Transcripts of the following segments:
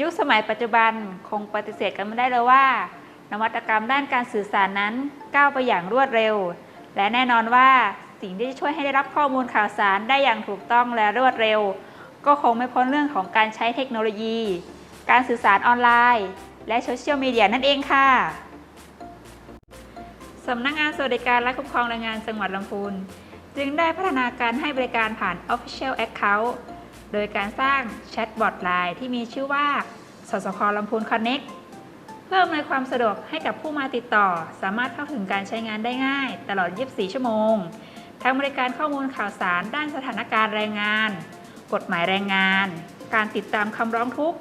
ยุคสมัยปัจจุบันคงปฏิเสธกันไม่ได้เลยว่า นวัตกรรมด้านการสื่อสารนั้นก้าวไปอย่างรวดเร็ว และแน่นอนว่าสิ่งที่จะช่วยให้ได้รับข้อมูลข่าวสารได้อย่างถูกต้องและรวดเร็ว ก็คงไม่พ้นเรื่องของการใช้เทคโนโลยี การสื่อสารออนไลน์ และโซเชียลมีเดียนั่นเองค่ะสำนักงานสวัสดิการและคุ้มครองแรงงานจังหวัดลำพูนจึงได้พัฒนาการให้บริการผ่าน Official Account โดยการสร้างแชทบอทไลน์ที่มีชื่อว่า สสคลำพูน Connect เพื่ออำนวยความสะดวกให้กับผู้มาติดต่อ สามารถเข้าถึงการใช้งานได้ง่าย ตลอด 24 ชั่วโมง ทั้งบริการข้อมูลข่าวสารด้านสถานการณ์แรงงาน กฎหมายแรงงาน การติดตามคำร้องทุกข์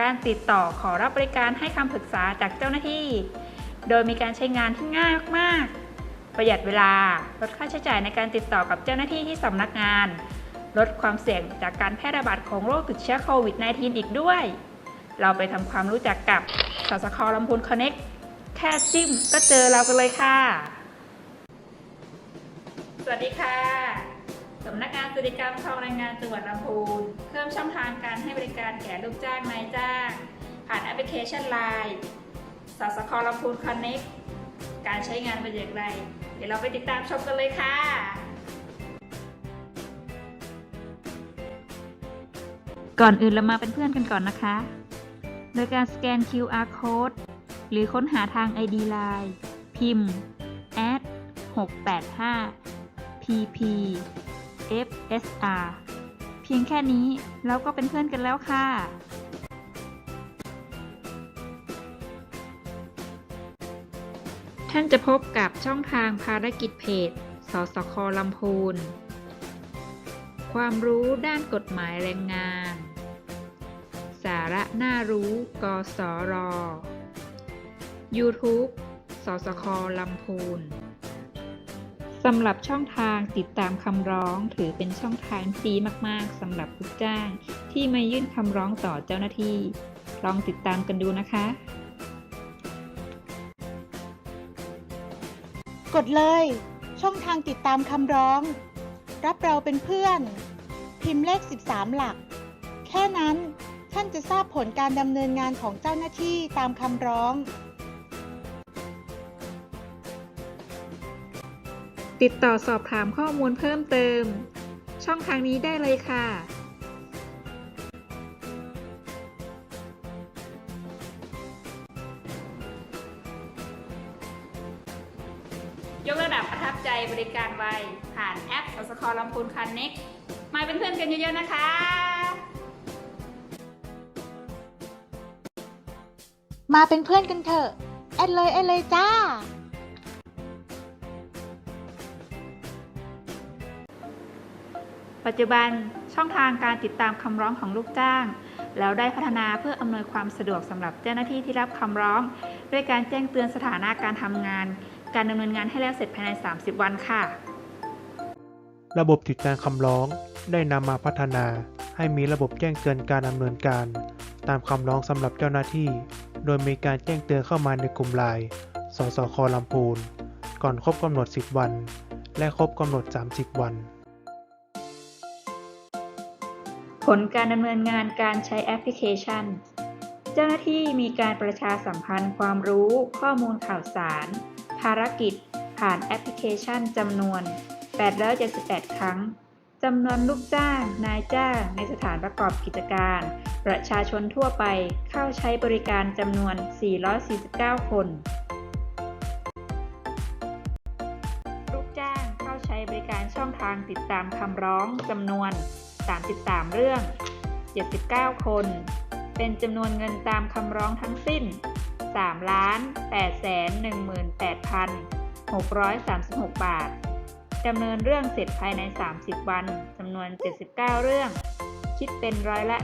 การติดต่อขอรับบริการให้คำปรึกษาจากเจ้าหน้าที่ โดยมีการใช้งานที่ง่ายมาก ประหยัดเวลา ลดค่าใช้จ่ายในการติดต่อกับเจ้าหน้าที่ที่สำนักงาน ลดความเสี่ยงจากการแพร่ระบาดของโรคติดเชื้อโควิด -19 อีกด้วย เราไปทำความรู้จักกับสสคลำพูนคอนเน็กแค่จิ้มก็เจอเรากันเลยค่ะ สวัสดีค่ะสำนักงานสวัสดิการปกคองแรงงานจังหวัดลำพูนเพิ่มช่องทางการให้บริการแก่ลูกจ้างนายจ้าง ผ่านแอปพลิเคชัน Line สสคลำพูนคอนเน็กการใช้งานเป็นอย่างไร เดี๋ยวเราไปติดตามชมกันเลยค่ะ ก่อนอื่นเรามาเป็นเพื่อนกันก่อนนะคะ โดยการสแกน QR code หรือค้นหาทาง ID Line พิมพ์ at 685 pp fsr เพียงแค่นี้เราก็เป็นเพื่อนกันแล้วค่ะ ท่านจะพบกับช่องทางภารกิจเพจ สสคลำพูน ความรู้ด้านกฎหมายแรงงาน สาระน่ารู้ กสร YouTube สสคลำพูนสำหรับช่องทางติดตามคำร้องถือเป็นช่องทางดีมาก ๆสำหรับลูกจ้างที่มายื่นคำร้องต่อเจ้าหน้าที่ ลองติดตามกันดูนะคะ กดเลย ช่องทางติดตามคำร้อง รับเราเป็นเพื่อน พิมพ์เลข 13 หลัก แค่นั้น ท่านจะทราบผลการดำเนินงานของเจ้าหน้าที่ตามคำร้อง ติดต่อสอบถามข้อมูลเพิ่มเติม ช่องทางนี้ได้เลยค่ะยกระดับประทับใจบริการไว ผ่านแอปสสคลำพูนคันเน็กมาเป็นเพื่อนกันเยอะๆนะคะ มาเป็นเพื่อนกันเถอะ แอดเลยแอดเลยจ้า ปัจจุบันช่องทางการติดตามคำร้องของลูกจ้าง แล้วได้พัฒนาเพื่ออำนวยความสะดวกสำหรับเจ้าหน้าที่ที่รับคำร้อง ด้วยการแจ้งเตือนสถานะการทำงาน การดำเนินงานให้แล้วเสร็จภายใน 30 วันค่ะ ระบบติดตามคำร้องได้นำมาพัฒนาให้มีระบบแจ้งเตือนการดำเนินการ ตามคำร้องสำหรับเจ้าหน้าที่ โดยมีการแจ้งเตือนเข้ามาในกลุ่มไลน์สสคลำพูน ก่อนครบกำหนด 10 วัน และครบกำหนด 30 วัน ผลการดำเนินงานการใช้แอปพลิเคชัน เจ้าหน้าที่มีการประชาสัมพันธ์ความรู้ข้อมูลข่าวสาร ภารกิจ ผ่านแอปพลิเคชันจำนวน 878 ครั้ง จำนวนลูกจ้าง นายจ้าง ในสถานประกอบกิจการ ประชาชนทั่วไปเข้าใช้บริการจำนวน 449 คน ลูกจ้างเข้าใช้บริการช่องทางติดตามคำร้องจำนวน 33 เรื่อง 79 คน เป็นจำนวนเงินตามคำร้องทั้งสิ้น 3,818,636 บาท ดำเนินเรื่องเสร็จภายใน 30 วันจำนวน 79 เรื่อง คิดเป็นร้อยละ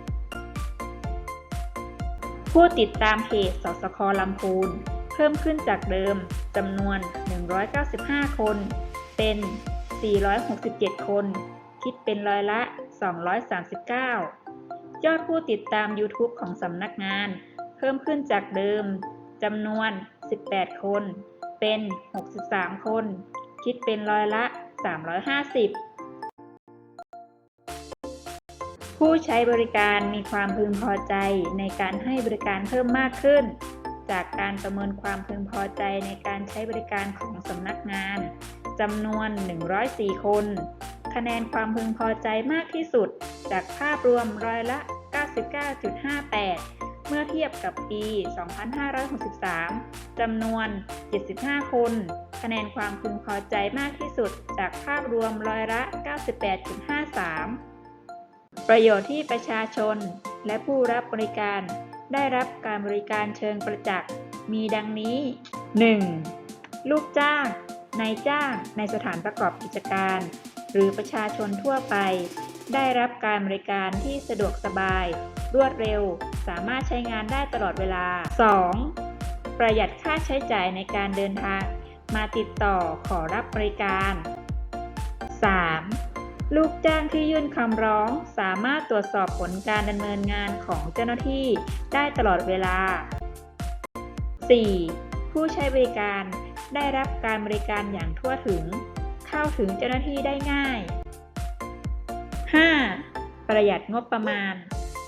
100 ผู้ติดตามเพจสสคลำพูน เพิ่มขึ้นจากเดิมจำนวน 195 คน เป็น 467 คน คิดเป็นร้อยละ 239 ยอดผู้ติดตาม YouTube ของสำนักงาน เพิ่มขึ้นจากเดิมจำนวน 18 คน เป็น 63 คน คิดเป็นร้อยละ 350 ผู้ใช้บริการมีความพึงพอใจในการให้บริการเพิ่มมากขึ้น จากการประเมินความพึงพอใจในการใช้บริการของสำนักงานจำนวน 104 คน คะแนนความพึงพอใจมากที่สุด จากภาพรวมร้อยละ 99.58 เมื่อเทียบกับปี 2563 จำนวน 75 คน คะแนนความพึงพอใจมากที่สุดจากภาพรวมร้อยละ 98.53 ประโยชน์ที่ประชาชนและผู้รับบริการ ได้รับการบริการเชิงประจักษ์ มีดังนี้ 1. ลูกจ้าง นายจ้าง ในสถานประกอบกิจการ หรือประชาชนทั่วไป ได้รับการบริการที่สะดวกสบาย รวดเร็ว สามารถใช้งานได้ตลอดเวลา 2. ประหยัดค่าใช้จ่ายในการเดินทาง มาติดต่อขอรับบริการ 3. ลูกจ้างที่ยื่นคำร้องสามารถตรวจสอบผลการดำเนินงานของเจ้าหน้าที่ได้ตลอดเวลา 4. ผู้ใช้บริการได้รับการบริการอย่างทั่วถึง เข้าถึงเจ้าหน้าที่ได้ง่าย 5. ประหยัดงบประมาณ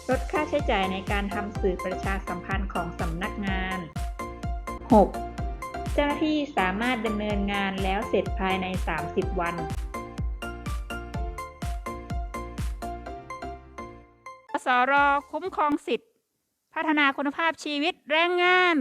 ลดค่าใช้จ่ายในการทำสื่อประชาสัมพันธ์ของสำนักงาน 6. เจ้าหน้าที่สามารถดำเนินงานแล้วเสร็จภายใน 30 วัน สรคุ้มครองสิทธิ์ พัฒนาคุณภาพชีวิตแรงงาน